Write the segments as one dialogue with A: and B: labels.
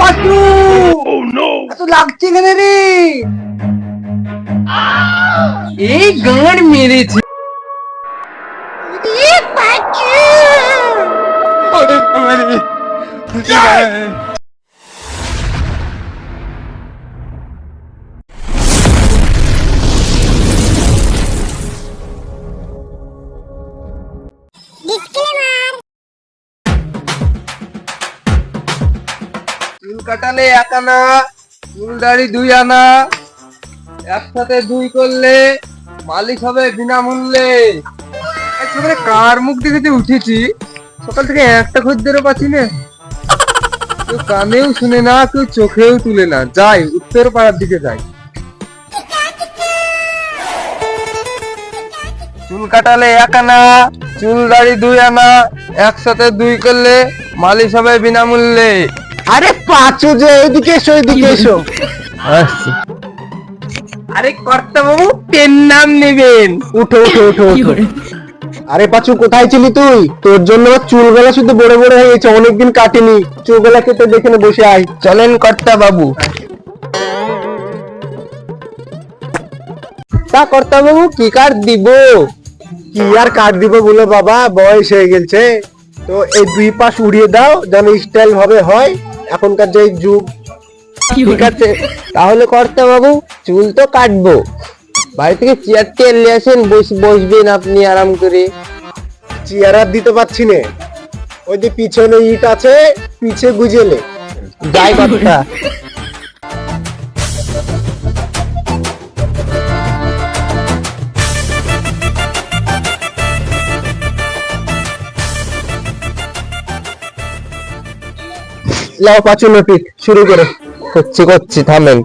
A: পাঁচু এত লাগছে কেন রে এই গান মেরেছে ওরে বাবারে। কাটালে এক আনা চুল দাড়ি দুই আনা। একসাথে দুই করলে মালিক হবে বিনামূল্যে। একেবারে কার মুখ দেখে যে উঠেছি। সকাল থেকে একটা খদ্দেরও পাচ্ছি না। কেউ কানেও শুনে না, কেউ চোখেও তুলে না। যাই, উত্তর পাড়ার দিকে যাই। চুল কাটালে এক আনা চুল দাড়ি দুই আনা। একসাথে দুই করলে মালিশ হবে বিনামূল্যে।
B: আরে পাঁচু যে এদিকে এসো এদিকে এসো।
A: আরে কর্তা বাবু পেন নাম নেবেন।
B: উঠো উঠো উঠো আরে পাঁচু কোথায় ছিলি তুই? তোর জন্য চুলগুলা শুধু বড় বড় হয়ে গেছে অনেকদিন কাটেনি। চুলগুলা কেটে দেখে নে বসে আয়।
A: চলেন কর্তা বাবু
B: তা কর্তা বাবু কি কার্ড দিব? কি আর কার্ড দিব বলে বাবা বয়স হয়ে গেছে তো এই দুই পাশ উড়িয়ে দাও যেন স্টাইল ভাবে হয়। এখনকার যে যুগ
A: ঠিক আছে? তাহলে কর্তা বাবু চুল তো কাটবো। বাড়ি থেকে চেয়ার টেয়ার নিয়ে আসেন বস- বসবেন আপনি আরাম করে।
B: চেয়ার আর দিতে পারছি না। ওই যে পিছনে ইট আছে পিছে গুজেলে।
A: যাই কর্তা।
B: লাও পাঁচু নটি শুরু করে।
A: করছি করছি থামেন।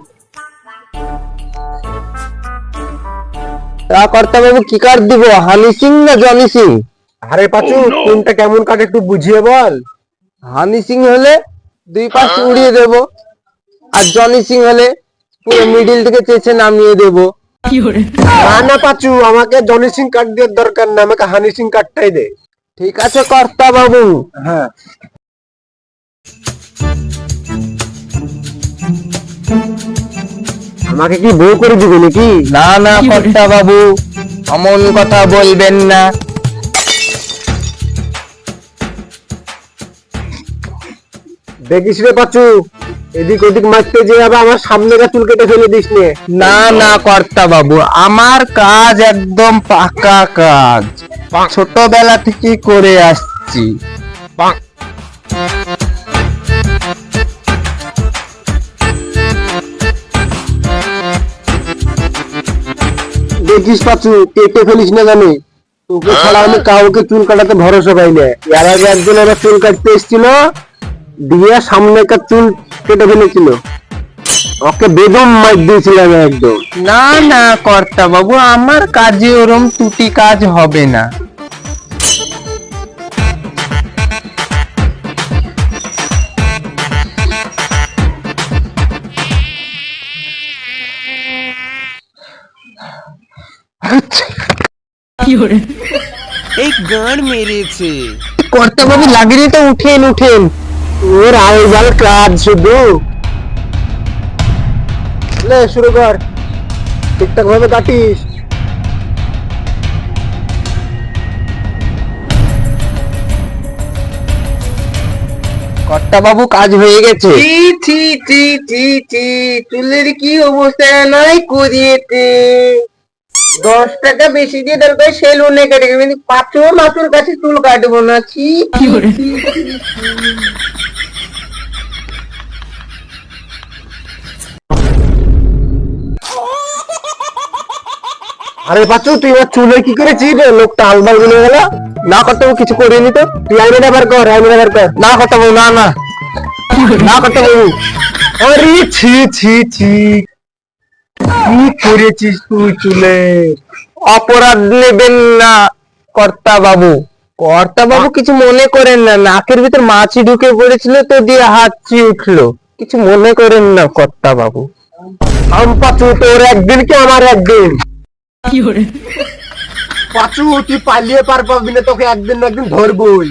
A: তা কর্তা বাবু কি কার্ড দিব? হানি সিং না জনি সিং?
B: আরে পাঁচু কোনটা কেমন কাটে একটু বুঝিয়ে বল।
A: হানি সিং হলে দুই পাশ উড়িয়ে দেব আর জনি সিং হলে পুরো মিডিল থেকে চেঁচে নামিয়ে দেব।
B: না না পাঁচু আমাকে জনি সিং কাট দেওয়ার দরকার না আমাকে হানি সিং কাটটাই দে।
A: ঠিক আছে কর্তা বাবু
B: হ্যাঁ। আমাকে কি বউ করে দিবে নাকি?
A: না না কর্তা বাবু অমন কথা বলবেন না।
B: দেখিস রে পাঁচু এদিক ওদিক মারতে যে আবার আমার সামনে চুল কেটে ফেলে দিস নে।
A: না না কর্তা বাবু আমার কাজ একদম পাকা কাজ। ছোটবেলা থেকে করে আসছি।
B: দেখিস পাচ্ছু কেটে ফেলিস না জানি। তোকে ছাড়া আমি কাউকে চুল কাটাতে ভরসা পাই না। এর আগে একজন আমার চুল কাটতে এসেছিল, দিয়ে সামনে একটা চুল কেটে ফেলেছিল। ওকে বেদম মাইক দিয়েছিলাম একদম।
A: না না, কর্তা বাবু, আমার কাজে ওরম টুটি কাজ হবে না। এই গান মেরেছে।
B: কর্তা বাবু লাগেনি তো উঠেন উঠেন। ওর আইবাল কাজ শুধু। লে শুরু কর। ঠিকঠাক ভাবে কাটিস।
A: কর্তা বাবু কাজ হয়ে গেছে। ছি ছি ছি ছি চুলের কি অবস্থা নাই করিয়েতে। দশ টাকা বেশি দিয়ে দরকার সেলুনে কেটে কিন্তু পাঁচশো মাসুর কাছে চুল কাটবো না ছি।
B: আরে বাচ্চু তুই আমার চুলে কি করেছিস রে? লোকটা আলবাল গুলে গেল। না করতে কিছু করিনি তো। তুই আইনে বার কর আইনে বার কর।
A: না করতে না না।
B: না করতে বাবু আরে ছি ছি ছি। কি করেছিস তুই চুলে?
A: অপরাধ নেবেন না কর্তা বাবু কর্তা বাবু কিছু মনে করেন না নাকের ভিতর মাছি ঢুকে পড়েছিল তো দিয়ে হাঁচি উঠল। কিছু মনে করেন না কর্তা বাবু
B: আম পাচু তোর একদিন কি আমার একদিন? পাচু তুই পালিয়ে পার পাবি না তোকে একদিন না একদিন ধরবই।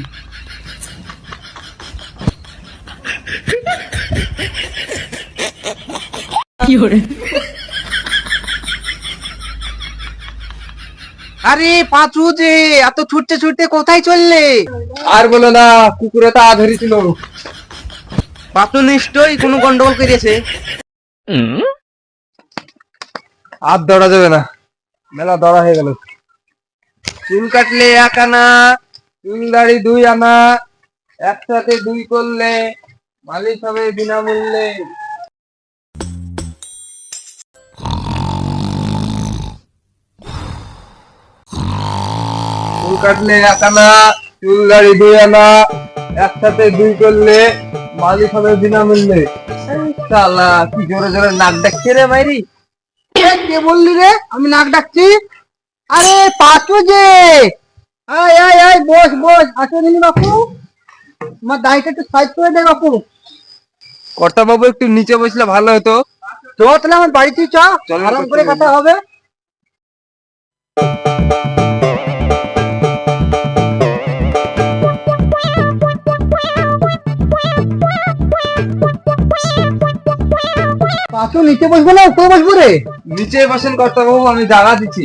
C: আরে পাঁচু যে এত ছুটতে ছুটতে কোথায় চললে?
A: আর বলো না কুকুরে তা ধরেছিল
C: পাঁচু নিশ্চয়ই কোনো গন্ডগোল করেছে
A: আর দৌড়া যাবে না। মেলা দৌড়া হয়ে গেল। চুল কাটলে এক আনা চুল দাড়ি দুই আনা একসাথে দুই করলে মালিশ হবে বিনামূল্যে। কাটলে এক আনা চুল দাড়ি দুই আনা একসাথে দুই করলে মালিশ হবে বিনামূল্যে। শালা কি জোরে জোরে নাক ডাকছে রে মাইরি
C: কে বললি রে? আমি নাক ডাকছি? আরে পাঁচু যে! আয় আয় আয় বস বস আসো দিন বাপু। আমার দাড়িটা একটু সাইড করে দে বাপু।
A: কর্তা বাবু একটু নিচে বসলে ভালো হতো।
C: তো তাহলে আমার বাড়িতে চ
A: চল,
C: আরাম করে। কথা হবে। পাঁচু নিচে বসবো না উপরে বসবো রে?
A: নিচে বসেন কর্তা বাবু আমি জায়গা দিচ্ছি।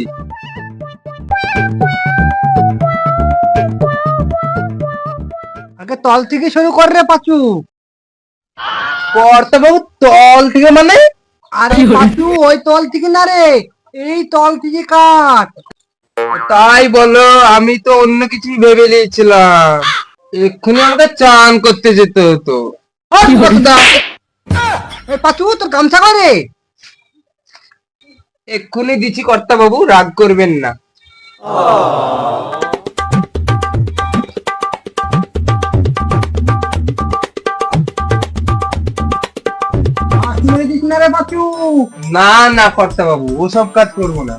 C: আগে তল থেকে শুরু কর রে পাঁচু।
A: কর্তা বাবু তল থেকে মানে?
C: আরে পাঁচু ওই তল থেকে না রে এই তল থেকে কাট।
A: তাই বলো আমি তো অন্য কিছুই ভেবে নিয়েছিলাম। এক্ষুনি আমাকে চান করতে যেতে হতো।
C: এই তোর গামছা করে
A: এক্ষুনি দিচ্ছি কর্তা বাবু রাগ করবেন না।
C: না
A: না না কর্তা বাবু ওসব কাজ করব না।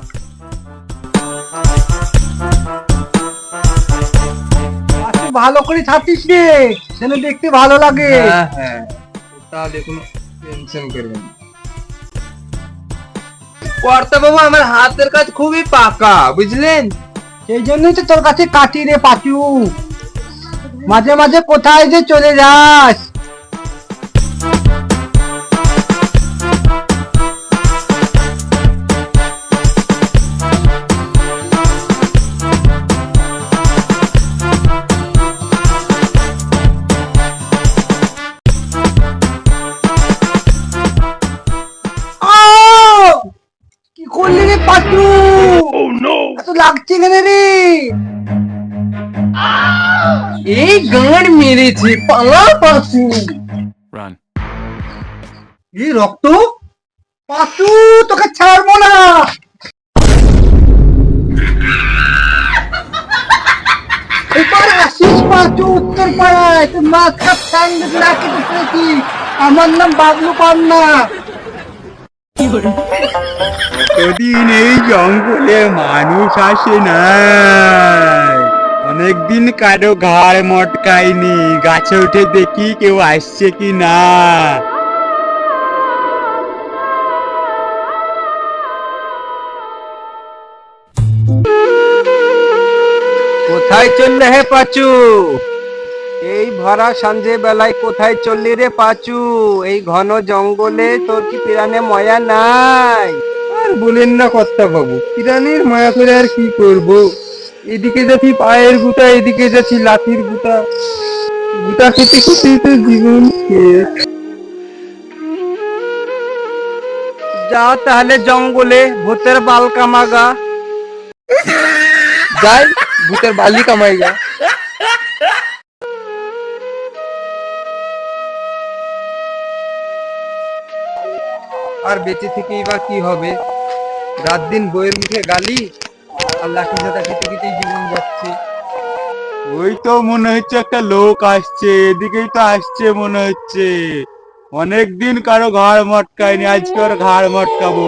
C: ভালো করে ছাড়তিস রে যেন দেখতে ভালো লাগে।
A: হ্যাঁ হ্যাঁ তাহলে কোনো টেনশন করবেন না। বাবু আমার হাতের কাজ খুবই পাকা বুঝলেন?
C: সেই জন্যই তো তোর কাছে কাটি রে পাচু। মাঝে মাঝে কোথায় যে চলে যাস? লাগছে কেন রে?
A: এই গান মেরেছে পালা পাশু.
C: এই রক্ত? পাঁচু তোকে ছাড়বো না। এবার আসিস পাঁচু উত্তর পাড়ায় তোর মাছ রাখি আমার নাম বাবলু পান্না।
D: এই জঙ্গলে মানুষ আসে নাই অনেকদিন কারও ঘাড় মটকায়নি গাছে উঠে দেখি কেউ আসছে কি না
C: কোথায় চললে হে পাচু? এই ভরা সন্ধে বেলায় কোথায় চললি রে পাচু? এই ঘন জঙ্গলে তোর কি পিরানে ময়া নাই?
A: আর বলেন না কর্তা বাবু পিরানির মায়া করে আর কি করব? এদিকে যাচ্ছি পায়ের গুতা এদিকে যাচ্ছি লাঠির গুতা। গুতা খেতে খেতেই তো জীবন শেষ।
C: যা তাহলে জঙ্গলে ভূতের বাল কামাগা।
A: যাই ভূতের বালি কামাই আর বেঁচে থেকেই বা কি হবে? রাত দিন বইয়ের মুখে গালি আর লাঠি ঝাঁটা খেতে খেতেই জীবন যাচ্ছে।
D: ওই তো মনে হচ্ছে একটা লোক আসছে এদিকেই তো আসছে মনে হচ্ছে। অনেকদিন কারও ঘাড় মটকায়নি আজকে ওর ঘাড় মটকাবো।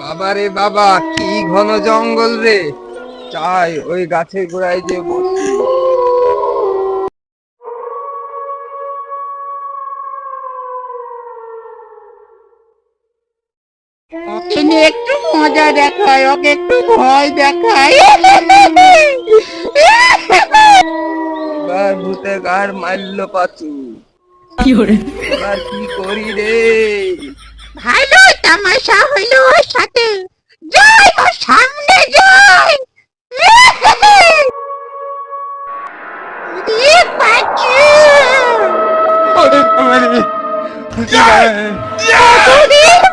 A: বাবা রে বাবা কি ঘন জঙ্গল রে। চাই ওই গাছের গোড়ায় যে বসি।
E: একটু মজা দেখায় ওকে একটু ভয় দেখায়।
A: এবার ভূতে গাড় মারলো পাচু। এবার কি করি রে?
E: ভালো তামাশা হইল ওর সাথে। যাই ওর সামনে যাই।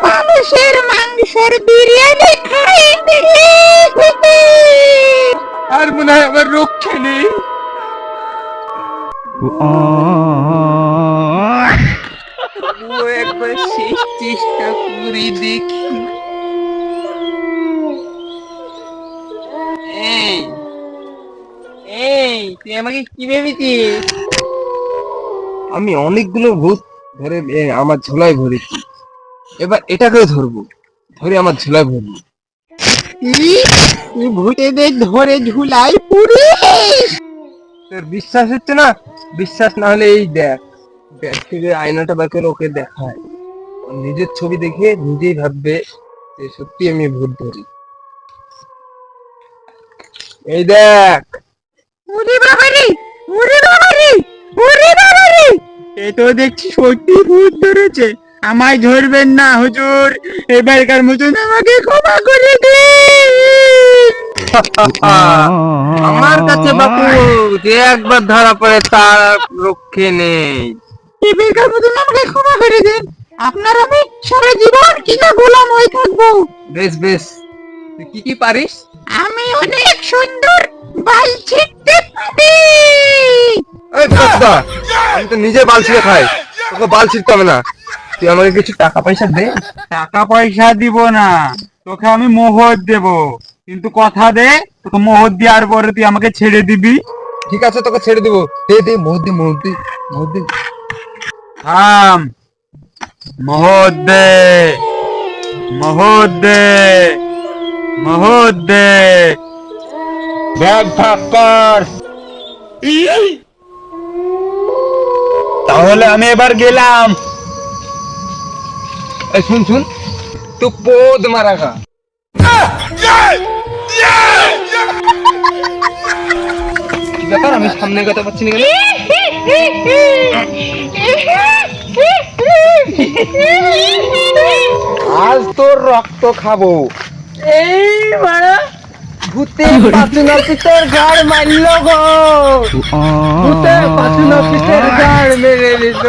E: মানুষের মাংসের বিরিয়ানি
A: আর মনে হয় আমার রক্ষে নেই একবার শেষ করি দেখি এই, তুই আমাকে কি ভেবেছিস? আমি অনেকগুলো ভূত ধরে এ, আমার ঝোলায় ভরেছি এবার এটাকেও ধরবো। ধরে আমার ঝোলায় ভরবো
E: ভূতেদের ধরে ঝুলাই পুরিস
A: তোর বিশ্বাস হচ্ছে না? বিশ্বাস না হলে এই দেখ ব্যাগ থেকে আয়নাটা বের করে ওকে দেখায়। নিজের ছবি দেখে নিজেই ভাববে যে সত্যি আমি ভূত ধরি। এই দেখ।
E: ওরে ওরে বাবারে ওরে বাবারে।
D: এ তো দেখছি সত্যি ভূত ধরেছে। আমায় ধরবেন না হুজুর। এবারকার মতন আমাকে ক্ষমা করে দিন।
A: আমার কাছে বাপু যে একবার ধরা পড়ে তার রক্ষে নেই।
E: এবারকার মতন আমাকে ক্ষমা করে দিন। আপনার আমি সারা জীবন কিনা গোলাম হয়ে থাকব।
A: বেশ বেশ। কি কি পারিস?
E: আমি অনেক সুন্দর বাল ছিটতে
A: এই ভক্তা আমি তো নিজে বাল খাই তোকে বাল ছিঁড়তে হবে না। তুই আমাকে কিছু টাকা পয়সা দে।
D: টাকা পয়সা দিব না তোকে আমি মোহর দেব। কিন্তু কথা দে তোকে মোহর দেওয়ার পরে তুই আমাকে ছেড়ে দিবি।
A: ঠিক আছে তোকে ছেড়ে দিব। দে দে মোহ দে মোহ দে মোহ দে।
D: থাম। মোহর দে মোহর দে মোহর দে। ব্যাগ ফাঁক কর তাহলে আমি এবার গেলাম।
A: শুন শুন। তো পোদ মারা খা। ব্যাপার, আমি সামনে কথা পাচ্ছি না আজ তোর রক্ত খাব। এই, মারা। ভূতে পাচুনা পিতের গাড় মারলো গো। ভূতে পাচুনা পিতের গাড় মেরে নিল।